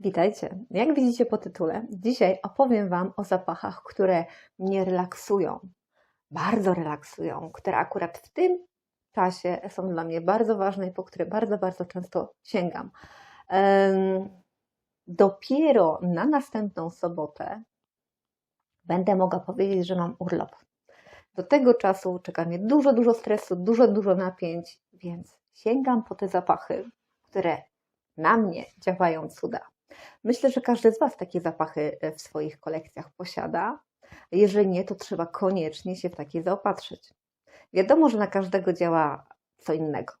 Witajcie. Jak widzicie po tytule, dzisiaj opowiem Wam o zapachach, które mnie relaksują, bardzo relaksują, które akurat w tym czasie są dla mnie bardzo ważne i po które bardzo, bardzo często sięgam. Dopiero na następną sobotę będę mogła powiedzieć, że mam urlop. Do tego czasu czeka mnie dużo, dużo stresu, dużo, dużo napięć, więc sięgam po te zapachy, które na mnie działają cuda. Myślę, że każdy z Was takie zapachy e, w swoich kolekcjach posiada. Jeżeli nie, to trzeba koniecznie się w takie zaopatrzyć. Wiadomo, że na każdego działa co innego.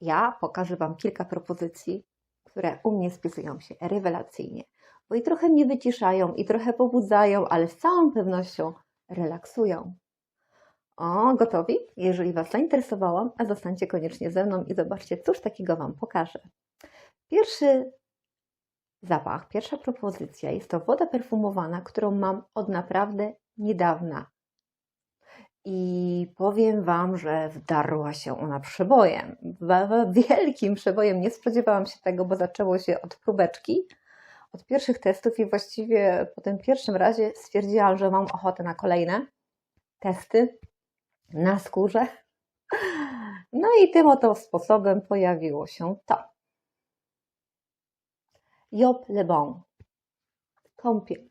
Ja pokażę Wam kilka propozycji, które u mnie spisują się rewelacyjnie, bo i trochę mnie wyciszają, i trochę pobudzają, ale z całą pewnością relaksują. O, gotowi? Jeżeli Was zainteresowałam, a zostańcie koniecznie ze mną i zobaczcie, cóż takiego Wam pokażę. Pierwszy zapach, pierwsza propozycja jest to woda perfumowana, którą mam od naprawdę niedawna. I powiem Wam, że wdarła się ona przebojem. Wielkim przebojem. Nie spodziewałam się tego, bo zaczęło się od próbeczki, od pierwszych testów i właściwie po tym pierwszym razie stwierdziłam, że mam ochotę na kolejne testy na skórze. No i tym oto sposobem pojawiło się to. Job Le Bon. Kąpiel.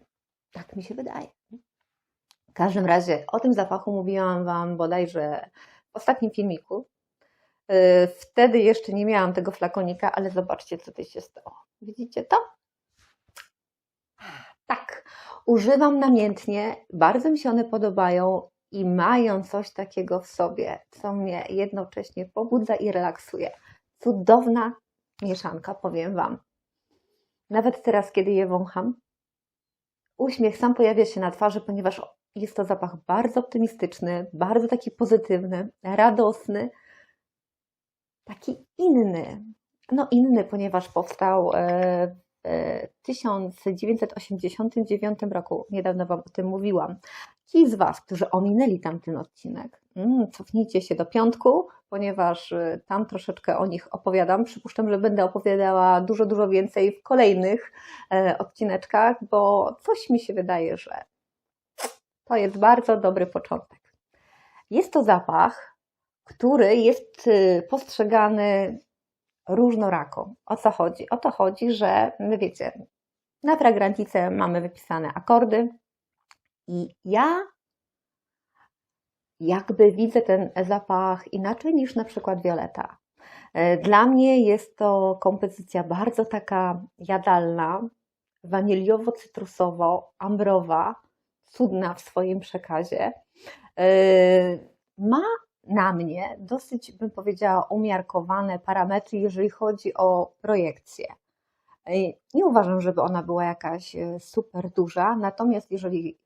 Tak mi się wydaje. W każdym razie o tym zapachu mówiłam Wam bodajże w ostatnim filmiku. Yy, Wtedy jeszcze nie miałam tego flakonika, ale zobaczcie, co tutaj się stało. Widzicie to? Tak, używam namiętnie, bardzo mi się one podobają i mają coś takiego w sobie, co mnie jednocześnie pobudza i relaksuje. Cudowna mieszanka, powiem Wam. Nawet teraz, kiedy je wącham, uśmiech sam pojawia się na twarzy, ponieważ jest to zapach bardzo optymistyczny, bardzo taki pozytywny, radosny, taki inny. No inny, ponieważ powstał e, 1989 roku. Niedawno Wam o tym mówiłam. Ci z Was, którzy ominęli tamten odcinek, mm, cofnijcie się do piątku, ponieważ e, tam troszeczkę o nich opowiadam. Przypuszczam, że będę opowiadała dużo, dużo więcej w kolejnych e, odcineczkach, bo coś mi się wydaje, że to jest bardzo dobry początek. Jest to zapach, który jest y, postrzegany różnorako. O co chodzi? O to chodzi, że my wiecie, na fragrantice mamy wypisane akordy i ja jakby widzę ten zapach inaczej niż na przykład Violeta. E, Dla mnie jest to kompozycja bardzo taka jadalna, waniliowo-cytrusowo-ambrowa, cudna w swoim przekazie. E, Ma na mnie dosyć, bym powiedziała, umiarkowane parametry, jeżeli chodzi o projekcję. E, Nie uważam, żeby ona była jakaś e, super duża, natomiast jeżeli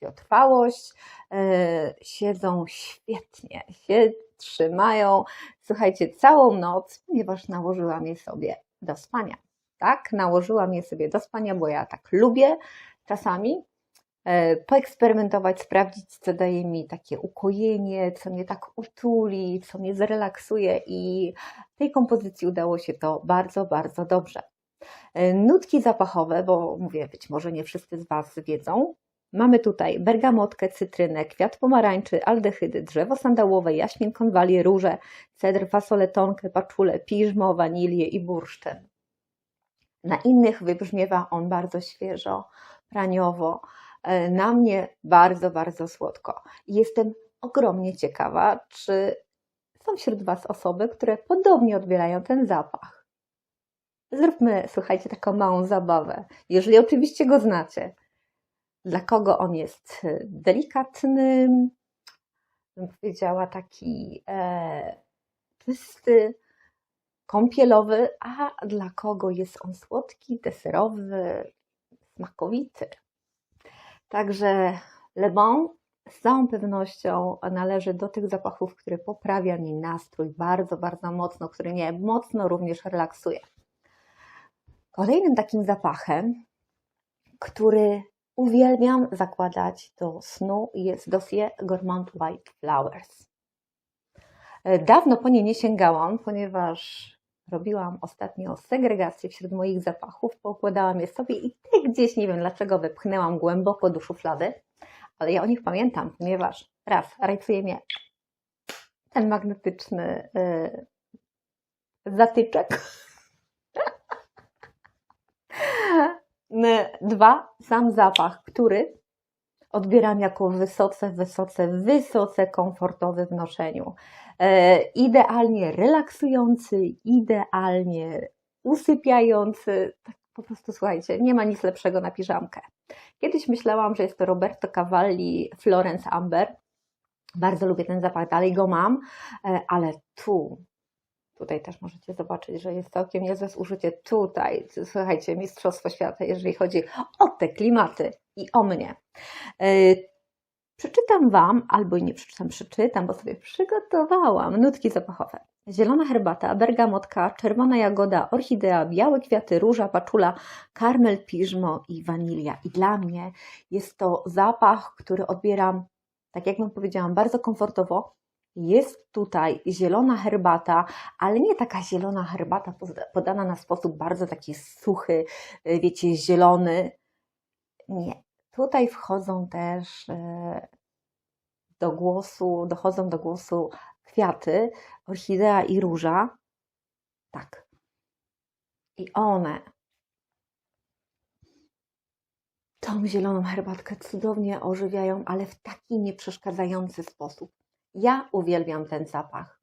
chodzi o trwałość, e, siedzą świetnie, się trzymają, słuchajcie, całą noc, ponieważ nałożyłam je sobie do spania. Tak, nałożyłam je sobie do spania, bo ja tak lubię czasami poeksperymentować, sprawdzić, co daje mi takie ukojenie, co mnie tak utuli, co mnie zrelaksuje i tej kompozycji udało się to bardzo, bardzo dobrze. E, Nutki zapachowe, bo mówię, być może nie wszyscy z Was wiedzą. Mamy tutaj bergamotkę, cytrynę, kwiat pomarańczy, aldehydy, drzewo sandałowe, jaśmin, konwalię, róże, cedr, fasolę, tonkę, paczulę, piżmo, wanilię i bursztyn. Na innych wybrzmiewa on bardzo świeżo, praniowo. E, Na mnie bardzo, bardzo słodko. Jestem ogromnie ciekawa, czy są wśród Was osoby, które podobnie odbierają ten zapach. Zróbmy, słuchajcie, taką małą zabawę. Jeżeli oczywiście go znacie. Dla kogo on jest e, delikatny, bym powiedziała taki e, czysty, kąpielowy, a dla kogo jest on słodki, deserowy, smakowity. Także Le Bon z całą pewnością należy do tych zapachów, które poprawia mi nastrój bardzo, bardzo mocno, który mnie mocno również relaksuje. Kolejnym takim zapachem, który uwielbiam zakładać do snu, jest Dossier Gourmand White Flowers. Dawno po nie nie sięgałam, ponieważ robiłam ostatnio segregację wśród moich zapachów, poukładałam je sobie i te gdzieś, nie wiem dlaczego, wypchnęłam głęboko do szuflady, ale ja o nich pamiętam, ponieważ raz, rajcuje mnie ten magnetyczny y, zatyczek. Dwa, sam zapach, który odbieram jako wysoce, wysoce, wysoce komfortowy w noszeniu. E, idealnie relaksujący, idealnie usypiający. Tak po prostu słuchajcie, nie ma nic lepszego na piżamkę. Kiedyś myślałam, że jest to Roberto Cavalli Florence Amber. Bardzo lubię ten zapach, dalej go mam, e, ale tu, tutaj też możecie zobaczyć, że jest całkiem niezłe zużycie. Tutaj, słuchajcie, Mistrzostwo Świata, jeżeli chodzi o te klimaty i o mnie. E, Przeczytam Wam, albo nie przeczytam, przeczytam, bo sobie przygotowałam nutki zapachowe. Zielona herbata, bergamotka, czerwona jagoda, orchidea, białe kwiaty, róża, paczula, karmel, piżmo i wanilia. I dla mnie jest to zapach, który odbieram, tak jak Wam powiedziałam, bardzo komfortowo. Jest tutaj zielona herbata, ale nie taka zielona herbata poda- podana na sposób bardzo taki suchy, y, wiecie, zielony. Nie. Tutaj wchodzą też e, do głosu, dochodzą do głosu kwiaty, orchidea i róża. Tak. I one tą zieloną herbatkę cudownie ożywiają, ale w taki nieprzeszkadzający sposób. Ja uwielbiam ten zapach.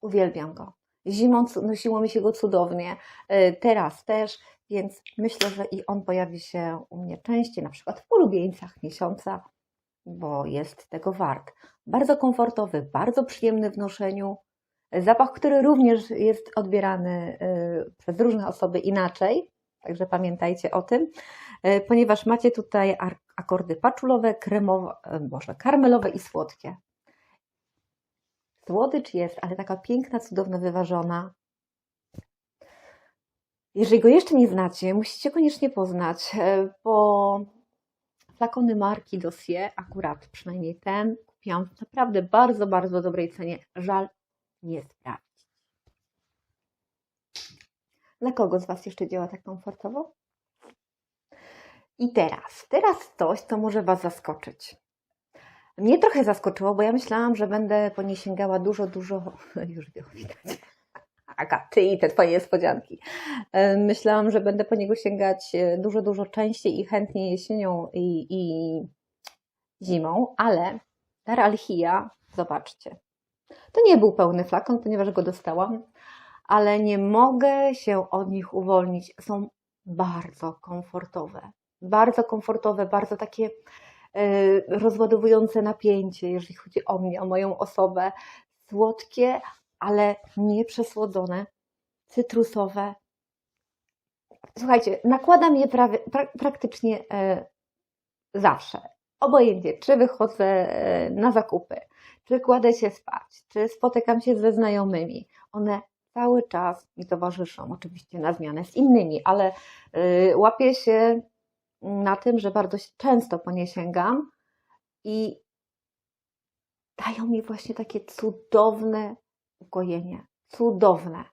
Uwielbiam go. Zimą nosiło mi się go cudownie, e, teraz też, więc myślę, że i on pojawi się u mnie częściej, na przykład w ulubieńcach miesiąca, bo jest tego wart. Bardzo komfortowy, bardzo przyjemny w noszeniu. Zapach, który również jest odbierany y, przez różne osoby inaczej, także pamiętajcie o tym, y, ponieważ macie tutaj akordy paczulowe, kremowe, e, boże, karmelowe i słodkie. Słodycz jest, ale taka piękna, cudowna, wyważona. Jeżeli go jeszcze nie znacie, musicie koniecznie poznać, e, bo flakony marki Dossier, akurat przynajmniej ten, kupiłam w naprawdę bardzo, bardzo dobrej cenie. Żal nie sprawdzić. Dla kogo z Was jeszcze działa tak komfortowo? I teraz, teraz coś, co może Was zaskoczyć. Mnie trochę zaskoczyło, bo ja myślałam, że będę po niej sięgała dużo, dużo, już go widać. Aga, ty i te twoje niespodzianki. E, Myślałam, że będę po niego sięgać e, dużo, dużo częściej i chętniej jesienią i, i zimą, ale Dar zobaczcie, to nie był pełny flakon, ponieważ go dostałam, ale nie mogę się od nich uwolnić. Są bardzo komfortowe. Bardzo komfortowe, bardzo takie e, rozładowujące napięcie, jeżeli chodzi o mnie, o moją osobę. Słodkie, ale nie przesłodzone, cytrusowe. Słuchajcie, nakładam je prawie, pra, praktycznie e, zawsze. Obojętnie, czy wychodzę e, na zakupy, czy kładę się spać, czy spotykam się ze znajomymi. One cały czas mi towarzyszą, oczywiście na zmianę z innymi, ale y, łapię się na tym, że bardzo często po nie sięgam i dają mi właśnie takie cudowne ukojenie. Cudowne.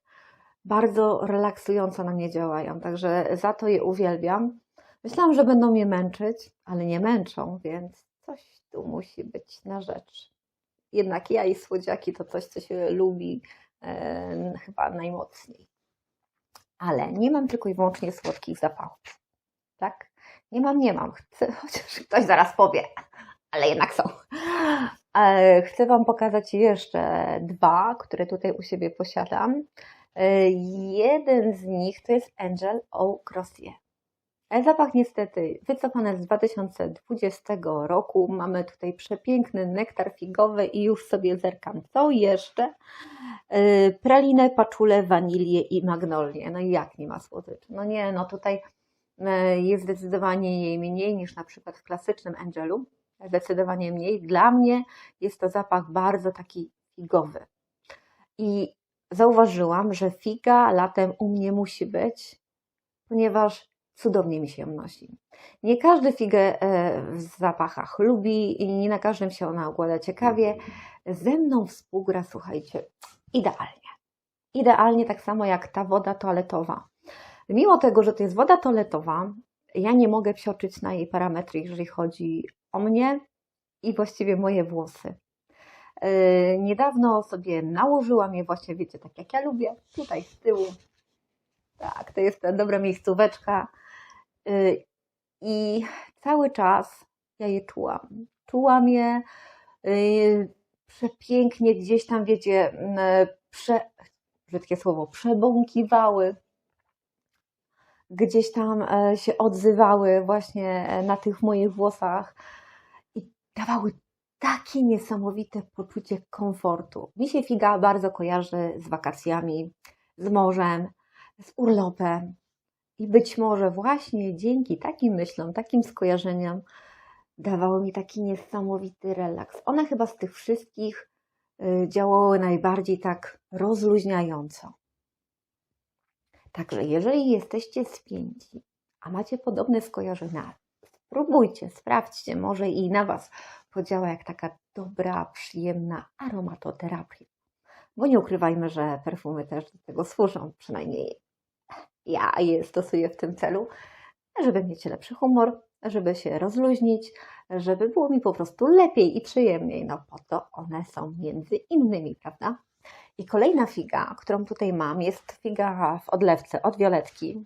Bardzo relaksująco na mnie działają, także za to je uwielbiam. Myślałam, że będą mnie męczyć, ale nie męczą, więc coś tu musi być na rzecz. Jednak ja i słodziaki to coś, co się lubi e, chyba najmocniej. Ale nie mam tylko i wyłącznie słodkich zapachów. Tak? Nie mam, nie mam. Chcę, chociaż ktoś zaraz powie, ale jednak są. E, Chcę Wam pokazać jeszcze dwa, które tutaj u siebie posiadam. E, Jeden z nich to jest Angel Eau Crossier. E, Zapach niestety wycofany z 2020 roku. Mamy tutaj przepiękny nektar figowy i już sobie zerkam. Co jeszcze? Pralinę, paczulę, wanilię i magnolię. No i jak nie ma słodyczy? No nie, no tutaj jest zdecydowanie jej mniej niż na przykład w klasycznym Angelu. Zdecydowanie mniej. Dla mnie jest to zapach bardzo taki figowy. I zauważyłam, że figa latem u mnie musi być, ponieważ cudownie mi się ją nosi. Nie każdy figę e, w zapachach lubi i nie na każdym się ona układa ciekawie. Ze mną współgra, słuchajcie, idealnie. Idealnie tak samo jak ta woda toaletowa. Mimo tego, że to jest woda toaletowa, ja nie mogę wsioczyć na jej parametry, jeżeli chodzi o mnie i właściwie moje włosy. Yy, Niedawno sobie nałożyłam je właśnie, wiecie, tak jak ja lubię, tutaj z tyłu. Tak, to jest ta dobra miejscóweczka. Yy, I cały czas ja je czułam. Czułam je yy, przepięknie, gdzieś tam, wiecie, prze, brzydkie słowo, przebąkiwały. Gdzieś tam e, się odzywały właśnie e, na tych moich włosach dawały takie niesamowite poczucie komfortu. Mi się figa bardzo kojarzy z wakacjami, z morzem, z urlopem. I być może właśnie dzięki takim myślom, takim skojarzeniom dawało mi taki niesamowity relaks. One chyba z tych wszystkich y, działały najbardziej tak rozluźniająco. Także jeżeli jesteście spięci, a macie podobne skojarzenia, spróbujcie, sprawdźcie, może i na Was podziała jak taka dobra, przyjemna aromatoterapia. Bo nie ukrywajmy, że perfumy też do tego służą, przynajmniej ja je stosuję w tym celu, żeby mieć lepszy humor, żeby się rozluźnić, żeby było mi po prostu lepiej i przyjemniej. No po to one są między innymi, prawda? I kolejna figa, którą tutaj mam, jest figa w odlewce od Violetki.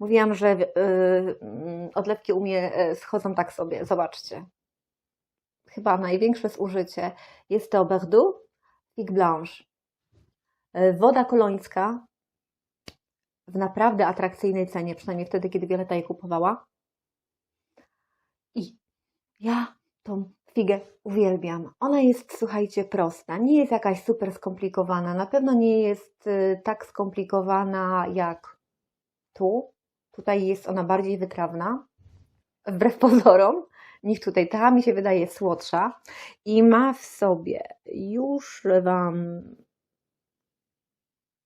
Mówiłam, że yy, odlewki u mnie y, schodzą tak sobie. Zobaczcie. Chyba największe zużycie jest to Bordeaux Fig Blanche. Y, Woda kolońska w naprawdę atrakcyjnej cenie, przynajmniej wtedy, kiedy Violeta je kupowała. I ja tą figę uwielbiam. Ona jest, słuchajcie, prosta. Nie jest jakaś super skomplikowana. Na pewno nie jest y, tak skomplikowana jak tu. Tutaj jest ona bardziej wytrawna, wbrew pozorom, niż tutaj. Ta mi się wydaje słodsza i ma w sobie, już Wam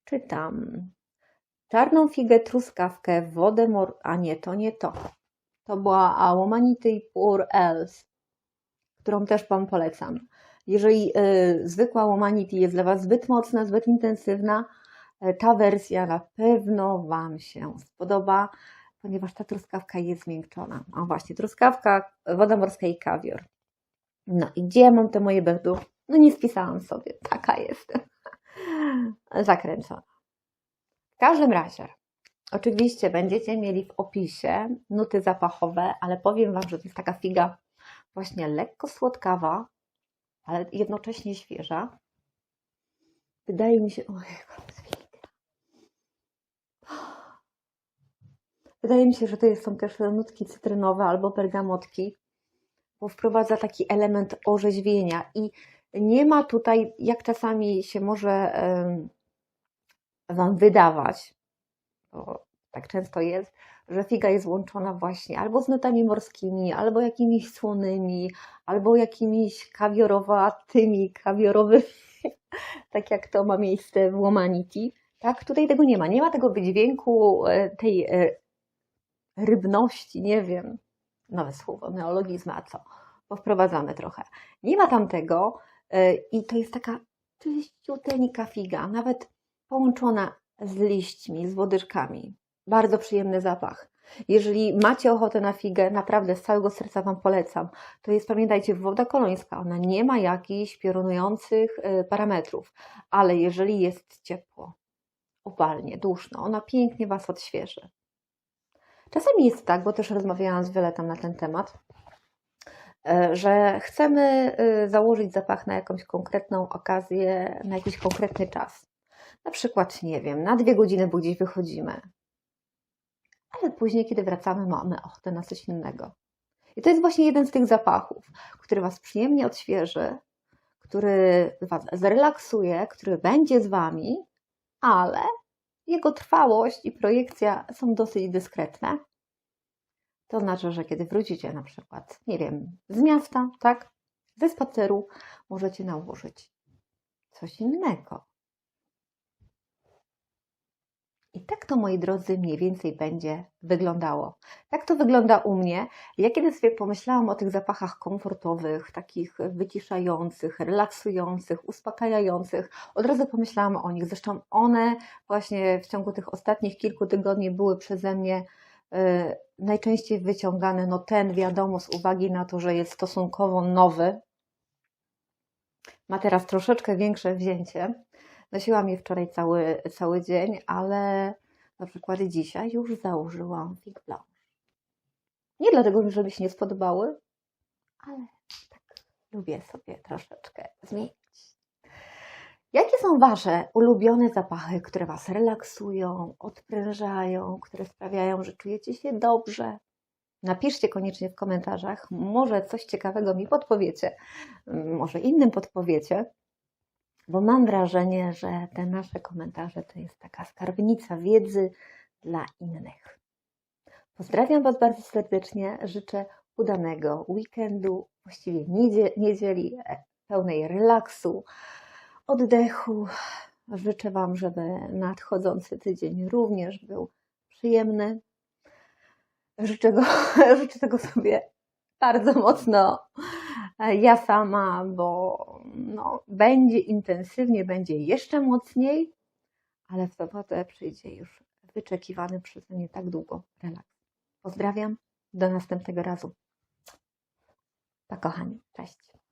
czytam, czarną figę, truskawkę, wodę mor... A nie, to nie to. To była Ałomanity Pure Els, którą też Wam polecam. Jeżeli y, zwykła Womanity jest dla Was zbyt mocna, zbyt intensywna, ta wersja na pewno Wam się spodoba, ponieważ ta truskawka jest zmiękczona. A właśnie, truskawka, woda morska i kawior. No i gdzie mam te moje berdu? No nie spisałam sobie, taka jestem. Zakręcona. W każdym razie, oczywiście będziecie mieli w opisie nuty zapachowe, ale powiem Wam, że to jest taka figa właśnie lekko słodkawa, ale jednocześnie świeża. Wydaje mi się, ojej, Wydaje mi się, że to są też nutki cytrynowe albo bergamotki, bo wprowadza taki element orzeźwienia i nie ma tutaj, jak czasami się może Wam wydawać, bo tak często jest, że figa jest łączona właśnie albo z nutami morskimi, albo jakimiś słonymi, albo jakimiś kawiorowatymi, kawiorowymi, tak jak to ma miejsce w Womanity. Tak, tutaj tego nie ma. Nie ma tego wydźwięku, e, tej e, rybności, nie wiem, nowe słowo, neologizm, a co, bo wprowadzamy trochę. Nie ma tam tego e, i to jest taka czyściuteńka figa, nawet połączona z liśćmi, z wodyczkami. Bardzo przyjemny zapach. Jeżeli macie ochotę na figę, naprawdę z całego serca Wam polecam. To jest, pamiętajcie, woda kolońska. Ona nie ma jakichś piorunujących y, parametrów, ale jeżeli jest ciepło, upalnie, duszno, ona pięknie Was odświeży. Czasami jest tak, bo też rozmawiałam z Violetą na ten temat, y, że chcemy y, założyć zapach na jakąś konkretną okazję, na jakiś konkretny czas. Na przykład, nie wiem, na dwie godziny, bo gdzieś wychodzimy ale później, kiedy wracamy, mamy ochotę na coś innego. I to jest właśnie jeden z tych zapachów, który Was przyjemnie odświeży, który Was zrelaksuje, który będzie z Wami, ale jego trwałość i projekcja są dosyć dyskretne. To znaczy, że kiedy wrócicie na przykład, nie wiem, z miasta, tak, ze spaceru, możecie nałożyć coś innego. I tak to, moi drodzy, mniej więcej będzie wyglądało. Tak to wygląda u mnie. Ja kiedy sobie pomyślałam o tych zapachach komfortowych, takich wyciszających, relaksujących, uspokajających, od razu pomyślałam o nich. Zresztą one właśnie w ciągu tych ostatnich kilku tygodni były przeze mnie y, najczęściej wyciągane. No ten wiadomo z uwagi na to, że jest stosunkowo nowy. Ma teraz troszeczkę większe wzięcie. Nosiłam je wczoraj cały, cały dzień, ale na przykład dzisiaj już założyłam Fig Blanche. Nie dlatego, że mi się nie spodobały, ale tak lubię sobie troszeczkę zmienić. Jakie są Wasze ulubione zapachy, które Was relaksują, odprężają, które sprawiają, że czujecie się dobrze? Napiszcie koniecznie w komentarzach, może coś ciekawego mi podpowiecie, może innym podpowiecie bo mam wrażenie, że te nasze komentarze to jest taka skarbnica wiedzy dla innych. Pozdrawiam Was bardzo serdecznie, życzę udanego weekendu, właściwie niedzieli e, pełnej relaksu, oddechu. Życzę Wam, żeby nadchodzący tydzień również był przyjemny. Życzę, go, życzę tego sobie bardzo mocno ja sama, bo no, będzie intensywnie, będzie jeszcze mocniej, ale w sobotę przyjdzie już wyczekiwany przeze mnie tak długo relaks. Pozdrawiam, do następnego razu. Pa kochani, cześć.